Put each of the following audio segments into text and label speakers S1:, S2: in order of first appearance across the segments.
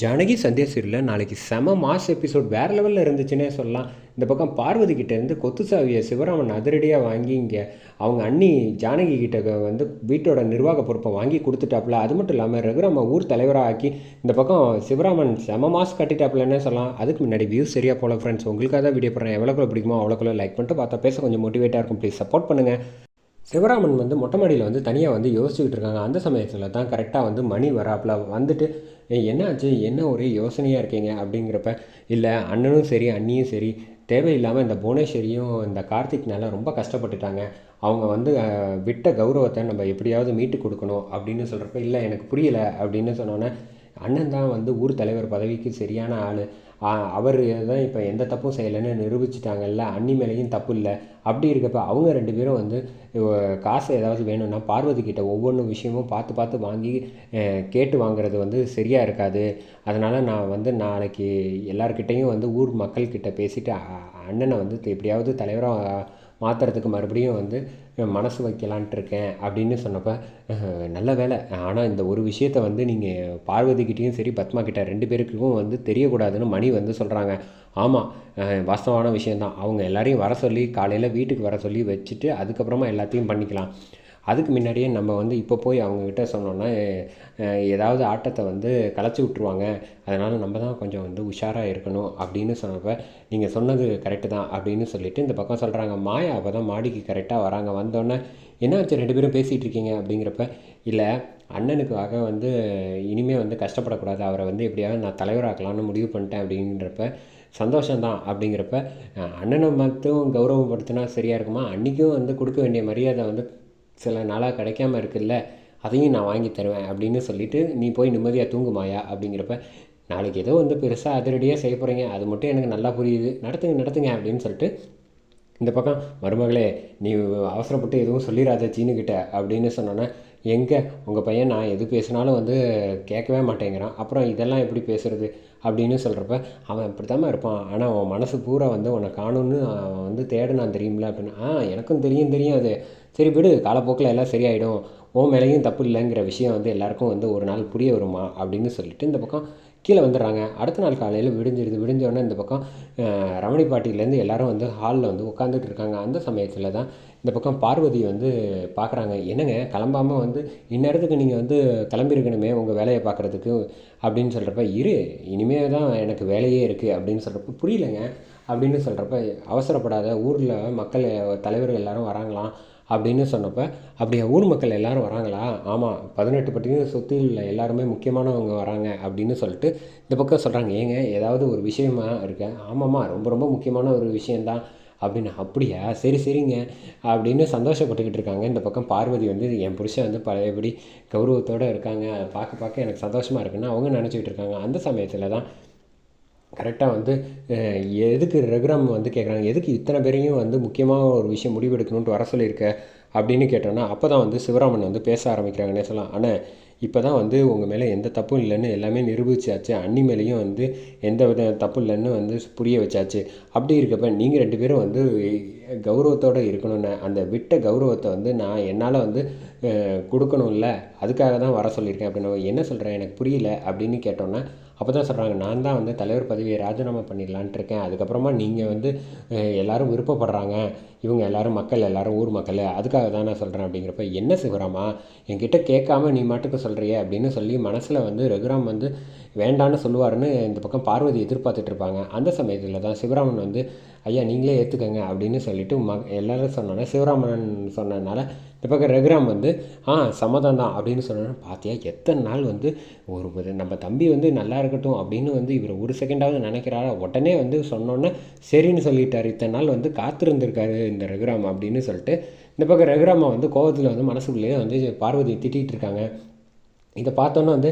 S1: ஜானகி சந்தியா நாளைக்கு செம mass episode வேறு லெவலில் இருந்துச்சுன்னே சொல்லலாம். இந்த பக்கம் பார்வதி கிட்டேருந்து கொத்து சாவியை சிவராமன் அதிரடியாக வாங்கி இங்கே அவங்க அண்ணி ஜானகி கிட்ட வந்து வீட்டோட நிர்வாக பொறுப்பை வாங்கி கொடுத்துட்டாப்புல. அது மட்டும் இல்லாமல் ரகுராம ஊர் தலைவராக ஆக்கி இந்த பக்கம் சிவராமன் செம மாஸ் கட்டிட்டாப்புலன்னே சொல்லலாம். அதுக்கு முன்னாடி வியூஸ் சரியாக போல ஃப்ரெண்ட்ஸ் உங்களுக்காக தான் வீடியோ போடுறேன். எவ்வளோக்குள்ள பிடிக்குமோ அவ்வளோக்குள்ள லைக் பண்ணிட்டு பார்த்தா பேச கொஞ்சம் மோட்டிவேட்டாக இருக்கும். ப்ளீஸ் சப்போர்ட் பண்ணுங்கள் சிவராமன் வந்து மொட்டை மாடியில் வந்து தனியாக வந்து யோசிச்சுக்கிட்டு இருக்காங்க. அந்த சமயத்தில் தான் கரெக்டாக வந்து மணி வராப்புல வந்துட்டு என்ன ஆச்சு என்ன ஒரே யோசனையாக இருக்கீங்க? அப்படிங்கிறப்ப இல்லை அண்ணனும் சரி அண்ணியும் சரி. தேவையில்லாமல் இந்த புவனேஸ்வரியும் இந்த கார்த்திக்னால ரொம்ப கஷ்டப்பட்டுட்டாங்க. அவங்க வந்து விட்ட கௌரவத்தை நம்ம எப்படியாவது மீட்டு கொடுக்கணும். அப்படின்னு சொல்கிறப்ப இல்லை எனக்கு புரியல. அப்படின்னு சொன்னோன்னே அண்ணன் தான் வந்து ஊர் தலைவர் பதவிக்கு சரியான ஆள். அவர் தான் இப்போ எந்த தப்பும் செய்யலைன்னு நிரூபிச்சிட்டாங்கல்ல அண்ணி மேலேயும் தப்பு இல்லை. அப்படி இருக்கப்ப அவங்க ரெண்டு பேரும் வந்து காசு ஏதாவது வேணும்னா பார்வதி கிட்ட ஒவ்வொன்று விஷயமும் பார்த்து பார்த்து வாங்கி கேட்டு வாங்குறது வந்து சரியாக இருக்காது. அதனால் நான் வந்து நாளைக்கு எல்லார்கிட்டேயும் வந்து ஊர் மக்கள்கிட்ட பேசிவிட்டு அண்ணனை வந்து எப்படியாவது தலைவராக மாற்றுறதுக்கு மறுபடியும் வந்து மனசு வைக்கலான்ட்டு இருக்கேன் அப்படின்னு சொன்னப்போ நல்ல வேலை. ஆனால் இந்த ஒரு விஷயத்தை வந்து நீங்கள் பார்வதிக்கிட்டேயும் சரி பத்மா கிட்ட ரெண்டு பேருக்கும் வந்து தெரியக்கூடாதுன்னு மணி வந்து சொல்கிறாங்க ஆமாம் வாஸ்தவமான விஷயந்தான் அவங்க எல்லாரையும் வர சொல்லி காலையில் வீட்டுக்கு வர சொல்லி வச்சுட்டு அதுக்கப்புறமா எல்லாத்தையும் பண்ணிக்கலாம். அதுக்கு முன்னாடியே நம்ம வந்து இப்போ போய் அவங்கக்கிட்ட சொன்னோன்னா ஏதாவது ஆட்டத்தை வந்து கலைச்சி விட்ருவாங்க அதனால் நம்ம தான் கொஞ்சம் வந்து உஷாராக இருக்கணும் அப்படின்னு சொன்னப்போ நீங்கள் சொன்னது கரெக்டு தான் அப்படின்னு சொல்லிவிட்டு இந்த பக்கம் சொல்கிறாங்க மாயா அப்போ தான் மாடிக்கு கரெக்டாக வராங்க. வந்தோடனே என்னாச்சு ரெண்டு பேரும் பேசிகிட்டு இருக்கீங்க? அப்படிங்கிறப்ப இல்லை அண்ணனுக்காக வந்து இனிமேல் வந்து கஷ்டப்படக்கூடாது. அவரை வந்து எப்படியாவது நான் தலைவராக்கலாம்னு முடிவு பண்ணிட்டேன். அப்படிங்கிறப்ப சந்தோஷம்தான் அப்படிங்கிறப்ப அண்ணனை மட்டும் கௌரவப்படுத்தினா சரியாக இருக்குமா? அன்றைக்கும் வந்து கொடுக்க வேண்டிய மரியாதை வந்து சில நாளாக கிடைக்காம இருக்குல்ல அதையும் நான் வாங்கி தருவேன் அப்படின்னு சொல்லிட்டு நீ போய் நிம்மதியாக தூங்குமாயா அப்படிங்கிறப்ப நாளைக்கு ஏதோ வந்து பெருசாக அதிரடியாக செய்ய போகிறீங்க அது மட்டும் எனக்கு நல்லா புரியுது. நடத்துங்க நடத்துங்க. அப்படின்னு சொல்லிட்டு இந்த பக்கம் மருமகளே நீ அவசரப்பட்டு எதுவும் சொல்லிடாத சீனுக்கிட்ட அப்படின்னு சொன்னோன்னே எங்கே? உங்கள் பையன் நான் எது பேசினாலும் வந்து கேட்கவே மாட்டேங்கிறான். அப்புறம் இதெல்லாம் எப்படி பேசுறது? அப்படின்னு சொல்கிறப்ப அவன் இப்படி இருப்பான். ஆனால் அவன் மனசு பூரா வந்து உன்னை காணும்னு அவன் வந்து தேடினான் தெரியும்ல அப்படின்னு. ஆ எனக்கும் தெரியும் தெரியும் அது. சரி விடு காலப்போக்கில் எல்லாம் சரியாயிடும். உன் மேலேயும் தப்பு இல்லைங்கிற விஷயம் வந்து எல்லாருக்கும் வந்து ஒரு நாள் புரிய வருமா? அப்படின்னு சொல்லிட்டு இந்த பக்கம் கீழே வந்துடுறாங்க. அடுத்த நாள் காலையில் விடிஞ்சிருது. விடிஞ்சோடனே இந்த பக்கம் ரமணி பாட்டிலேருந்து எல்லாரும் வந்து ஹாலில் வந்து உட்காந்துட்டு இருக்காங்க. அந்த சமயத்தில் தான் இந்த பக்கம் பார்வதி வந்து பார்க்குறாங்க என்னங்க கிளம்பாமல் வந்து இந்நேரத்துக்கு நீங்கள் வந்து கிளம்பியிருக்கணுமே உங்கள் வேலையை பார்க்குறதுக்கு அப்படின்னு சொல்கிறப்ப இரு இனிமே தான் எனக்கு வேலையே இருக்குது அப்படின்னு சொல்கிறப்ப புரியலைங்க அப்படின்னு சொல்கிறப்ப அவசரப்படாத ஊரில் மக்கள் தலைவர்கள் எல்லாரும் வராங்களாம். அப்படின்னு சொன்னப்போ அப்படியே ஊர் மக்கள் எல்லோரும் வராங்களா? ஆமாம் பதினெட்டு பட்டியும் உள்ள எல்லாருமே முக்கியமானவங்க வராங்க அப்படின்னு சொல்லிட்டு இந்த பக்கம் சொல்கிறாங்க ஏங்க ஏதாவது ஒரு விஷயமா இருக்கேன் ஆமாம்மா ரொம்ப ரொம்ப முக்கியமான ஒரு விஷயந்தான் அப்படின்னு அப்படியா சரி சரிங்க அப்படின்னு சந்தோஷப்பட்டுக்கிட்டு இருக்காங்க. இந்த பக்கம் பார்வதி வந்து என் புருஷன் வந்து பழையபடி கௌரவத்தோடு இருக்காங்க. அதை பார்க்க பார்க்க எனக்கு சந்தோஷமாக இருக்குன்னு அவங்க நினச்சிக்கிட்டு இருக்காங்க. அந்த சமயத்தில் தான் கரெக்டாக வந்து எதுக்கு ரகுராம் வந்து கேட்குறாங்க எதுக்கு இத்தனை பேரையும் வந்து முக்கியமாக ஒரு விஷயம் முடிவெடுக்கணுன்ட்டு வர சொல்லியிருக்க? அப்படின்னு கேட்டோன்னா அப்போ தான் வந்து சிவராமன் வந்து பேச ஆரம்பிக்கிறாங்கன்னே சொல்லலாம். ஆனால் இப்போ தான் வந்து உங்கள் மேலே எந்த தப்பும் இல்லைன்னு எல்லாமே நிரூபிச்சாச்சு. அண்ணி மேலேயும் வந்து எந்த வித தப்பு இல்லைன்னு வந்து புரிய வச்சாச்சு. அப்படி இருக்கப்ப நீங்கள் ரெண்டு பேரும் வந்து கௌரவத்தோடு இருக்கணும்னு அந்த விட்ட கௌரவத்தை வந்து நான் என்னால் வந்து அஹ், கொடுக்கணும்ல அதுக்காக தான் வர சொல்லியிருக்கேன் அப்படின்னு. என்ன சொல்கிறேன் எனக்கு புரியல அப்படின்னு கேட்டோன்னே அப்போ தான் சொல்கிறாங்க நான் தான் வந்து தலைவர் பதவியை ராஜினாமா பண்ணிடலான்ட்டு இருக்கேன் அதுக்கப்புறமா நீங்கள் வந்து எல்லோரும் எல்லாரும் விருப்பப்படுறாங்க. இவங்க எல்லாரும் மக்கள் எல்லாரும் ஊர் மக்கள். அதுக்காக தான் நான் சொல்கிறேன் அப்படிங்கிறப்ப என்ன சிவராமா? என்கிட்ட கேட்காம நீ மாட்டுக்கு சொல்கிறியே அப்படின்னு சொல்லி மனசில் வந்து ரகுராம் வந்து வேண்டான்னு சொல்லுவாருன்னு இந்த பக்கம் பார்வதி எதிர்பார்த்துட்டு இருப்பாங்க. அந்த சமயத்தில் தான் சிவராமன் வந்து ஐயா நீங்களே ஏற்றுக்கங்க அப்படின்னு சொல்லிட்டு ம எல்லாரும் சொன்னோன்னே சிவராமன் சொன்னதுனால இந்த பக்கம் ரகுராம் வந்து ஆ சம்மதம் தான் அப்படின்னு சொன்ன பார்த்தியா எத்தனை நாள் வந்து ஒரு நம்ம தம்பி வந்து நல்லா இருக்கட்டும் அப்படின்னு வந்து இவர் ஒரு செகண்டாவது நினைக்கிறாரா? உடனே வந்து சொன்னோன்னே சரின்னு சொல்லிட்டார் இத்தனை நாள் வந்து காத்திருந்திருக்காரு இந்த ரகுராம் அப்படின்னு சொல்லிட்டு இந்த பக்கம் ரகுராமா வந்து கோவத்தில் வந்து மனசுக்குள்ளேயே வந்து பார்வதி திட்டிகிட்டு இருக்காங்க. இதை பார்த்தோன்னே வந்து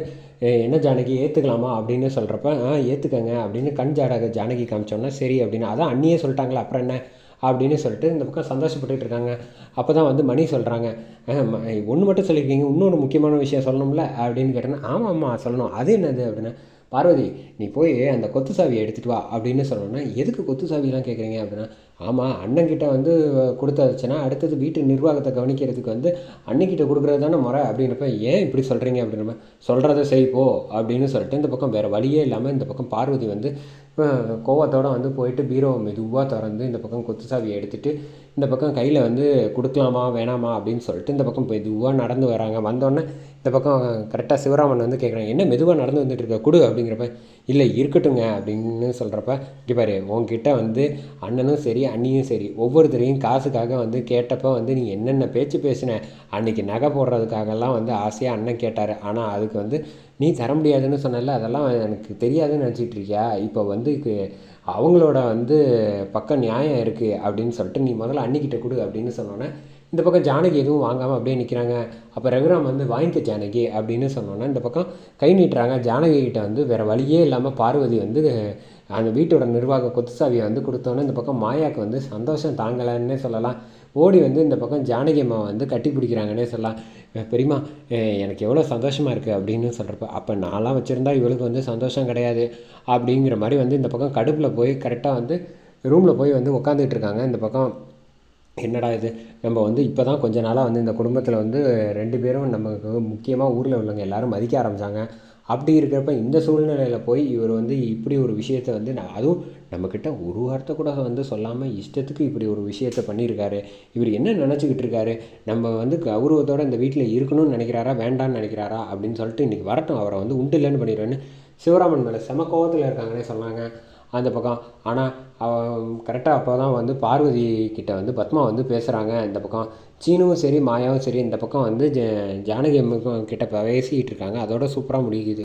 S1: என்ன ஜானகி ஏற்றுக்கலாமா அப்படின்னு சொல்கிறப்ப ஆ ஏற்றுக்கங்க அப்படின்னு கண் ஜாடக ஜானகி காமிச்சோன்னா சரி அப்படின்னு. அதான் அண்ணியே சொல்லிட்டாங்களா அப்புறம் என்ன? அப்படின்னு சொல்லிட்டு இந்த பக்கம் சந்தோஷப்பட்டுட்டு இருக்காங்க. அப்போ தான் வந்து மணி சொல்கிறாங்க ஒன்று மட்டும் சொல்லியிருக்கீங்க இன்னொரு முக்கியமான விஷயம் சொல்லணும்ல? அப்படின்னு கேட்டேன்னா ஆமாம் ஆமாம் சொல்லணும். அது என்னது அப்படின்னா பார்வதி நீ போய் அந்த கொத்து சாவியை எடுத்துகிட்டு வா அப்படின்னு சொல்லணும்னா எதுக்கு கொத்து சாவியெல்லாம் கேட்குறீங்க அப்படின்னா ஆமாம் அண்ணன்கிட்ட வந்து கொடுத்தாச்சுன்னா அடுத்தது வீட்டு நிர்வாகத்தை கவனிக்கிறதுக்கு வந்து அண்ணன்கிட்ட கொடுக்குறது தானே முறை அப்படின்றப்ப ஏன் இப்படி சொல்கிறீங்க அப்படின்றப்ப சொல்கிறத செய்ப்போ அப்படின்னு சொல்லிட்டு இந்த பக்கம் வேறு வழியே இல்லாமல் இந்த பக்கம் பார்வதி வந்து கோவத்தோடு வந்து போயிட்டு பீரோவை மெதுவாக திறந்து இந்த பக்கம் கொத்து சாவியை எடுத்துகிட்டு இந்த பக்கம் கையில் வந்து கொடுக்கலாமா வேணாமா? அப்படின்னு சொல்லிட்டு இந்த பக்கம் மெதுவாக நடந்து வராங்க. வந்தோடனே இந்த பக்கம் கரெக்டாக சிவராமன் வந்து கேட்குறாங்க என்ன மெதுவாக நடந்து வந்துட்டு இருக்க? கொடு அப்படிங்கிறப்ப இல்லை இருக்கட்டுங்க அப்படின்னு சொல்கிறப்ப இங்கே பாரு வந்து அண்ணனும் சரி அண்ணியும் சரி ஒவ்வொருத்தரையும் காசுக்காக வந்து கேட்டப்போ வந்து நீ என்னென்ன பேச்சு பேசின அன்றைக்கி நகை போடுறதுக்காகலாம் வந்து ஆசையாக அண்ணன் கேட்டார். ஆனால் அதுக்கு வந்து நீ தர முடியாதுன்னு சொன்னல அதெல்லாம் எனக்கு தெரியாதுன்னு நினச்சிட்டு இருக்கியா? இப்போ வந்து அவங்களோட வந்து பக்கம் நியாயம் இருக்குது அப்படின்னு சொல்லிட்டு நீ முதல்ல அன்னிக்கிட்ட கொடு அப்படின்னு சொன்னோன்னே இந்த பக்கம் ஜானகி எதுவும் வாங்காமல் அப்படியே நிற்கிறாங்க அப்போ ரகுராம் வந்து வாங்கிக்க ஜானகி அப்படின்னு சொன்னோன்னா இந்த பக்கம் கை நீட்டுறாங்க. ஜானகி கிட்ட வந்து வேறு வழியே இல்லாமல் பார்வதி வந்து அந்த வீட்டோட நிர்வாக கொத்துசாவியை வந்து கொடுத்தோன்னே இந்த பக்கம் மாயாவுக்கு வந்து சந்தோஷம் தாங்கலைன்னே சொல்லலாம். ஓடி வந்து இந்த பக்கம் ஜானகி அம்மா வந்து கட்டி பிடிக்கிறாங்கன்னே சொல்லலாம். பெரியமா எனக்கு எவ்வளோ சந்தோஷமாக இருக்குது அப்படின்னு சொல்கிறப்ப அப்போ நான்லாம் வச்சுருந்தா இவளுக்கு வந்து சந்தோஷம் கிடையாது. அப்படிங்கிற மாதிரி வந்து இந்த பக்கம் கடுப்பில் போய் கரெக்டாக வந்து ரூமில் போய் வந்து உட்காந்துட்டு இருக்காங்க. இந்த பக்கம் என்னடா இது? நம்ம வந்து இப்போ தான் கொஞ்ச நாளாக வந்து இந்த குடும்பத்தில் வந்து ரெண்டு பேரும் நமக்கு முக்கியமாக ஊரில் உள்ளவங்க எல்லோரும் மதிக்க ஆரம்பித்தாங்க அப்படி இருக்கிறப்ப இந்த சூழ்நிலையில் போய் இவர் வந்து இப்படி ஒரு விஷயத்த வந்து நான் அதுவும் நம்மக்கிட்ட ஒரு வார்த்தை கூட வந்து சொல்லாமல் இஷ்டத்துக்கு இப்படி ஒரு விஷயத்த பண்ணியிருக்காரு. இவர் என்ன நினச்சிக்கிட்டு இருக்காரு? நம்ம வந்து கௌரவத்தோடு இந்த வீட்டில் இருக்கணும்னு நினைக்கிறாரா வேண்டான்னு நினைக்கிறாரா அப்படின்னு சொல்லிட்டு இன்றைக்கி வரட்டும் அவரை வந்து உண்டு இல்லைன்னு பண்ணிடுவேன்னு சிவராமன் மேலே செம கோவத்தில் இருக்காங்கன்னே சொன்னாங்க. அந்த பக்கம். ஆனால் கரெக்டாக அப்போ தான் வந்து பார்வதி கிட்ட வந்து பத்மா வந்து பேசுகிறாங்க இந்த பக்கம். சீனுவும் சரி மாயாவும் சரி இந்த பக்கம் வந்து ஜ ஜானகி அம்மாக்கும் கிட்ட பேசிக்கிட்டு இருக்காங்க. அதோட சூப்பராக முடியுது.